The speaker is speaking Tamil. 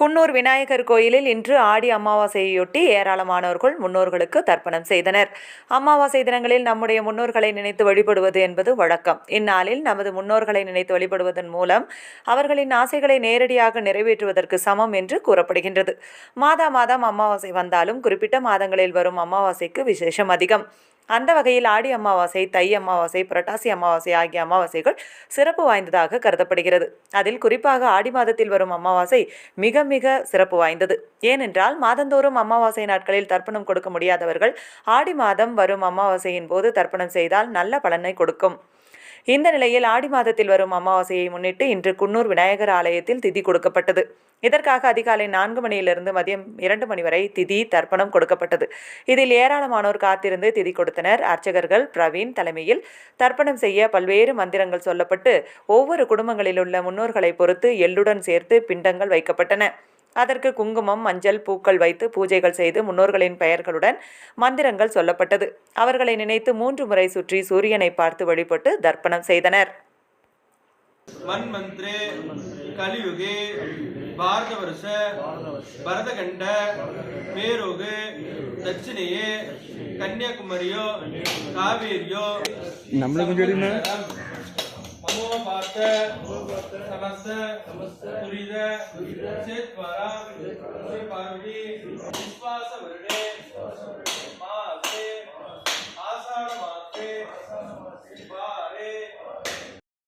குன்னூர் விநாயகர் கோயிலில் இன்று ஆடி அமாவாசையொட்டி ஏராளமானோர்கள் முன்னோர்களுக்கு தர்ப்பணம் செய்தனர். அமாவாசை தினங்களில் நம்முடைய முன்னோர்களை நினைத்து வழிபடுவது என்பது வழக்கம். இந்நாளில் நமது முன்னோர்களை நினைத்து வழிபடுவதன் மூலம் அவர்களின் ஆசைகளை நேரடியாக நிறைவேற்றுவதற்கு சமம் என்று கூறப்படுகின்றது. மாதா மாதம் அமாவாசை வந்தாலும் குறிப்பிட்ட மாதங்களில் வரும் அமாவாசைக்கு விசேஷம் அதிகம். அந்த வகையில் ஆடி அமாவாசை தை அமாவாசை புரட்டாசி அமாவாசை ஆகிய அமாவாசைகள் சிறப்பு வாய்ந்ததாக கருதப்படுகிறது. அதில் குறிப்பாக ஆடி மாதத்தில் வரும் அமாவாசை மிக மிக சிறப்பு வாய்ந்தது. ஏனென்றால் மாதந்தோறும் அமாவாசை நாட்களில் தர்ப்பணம் கொடுக்க முடியாதவர்கள் ஆடி மாதம் வரும் அமாவாசையின் போது தர்ப்பணம் செய்தால் நல்ல பலனை கொடுக்கும். இந்த நிலையில் ஆடி மாதத்தில் வரும் அமாவாசையை முன்னிட்டு இன்று குன்னூர் விநாயகர் ஆலயத்தில் திதி கொடுக்கப்பட்டது. இதற்காக அதிகாலை நான்கு மணியிலிருந்து மதியம் இரண்டு மணி வரை திதி தர்ப்பணம் கொடுக்கப்பட்டது. இதில் ஏராளமானோர் காத்திருந்து திதி கொடுத்தனர். அர்ச்சகர்கள் பிரவீன் தலைமையில் தர்ப்பணம் செய்ய பல்வேறு மந்திரங்கள் சொல்லப்பட்டு ஒவ்வொரு குடும்பங்களில் உள்ள முன்னோர்களை பொறுத்து எள்ளுடன் சேர்த்து பிண்டங்கள் வைக்கப்பட்டன. அதற்கு குங்குமம் மஞ்சள் பூக்கள் வைத்து பூஜைகள் செய்து முன்னோர்களின் பெயர்களுடன் மந்திரங்கள் சொல்லப்பட்டது. அவர்களை நினைத்து மூன்று முறை சுற்றி சூரியனை பார்த்து வழிபட்டு தர்ப்பணம் செய்தனர். கலியுகே பாரத வருஷ பரதகண்ட பேரோகு தட்சிணையே கன்னியாகுமரியோ காவேரியோ நம்மளுக்கு भवत समस्त पुरीद चेत्परा श्री पार्वती विश्वास वर्णे मासे आषाढ़ मासे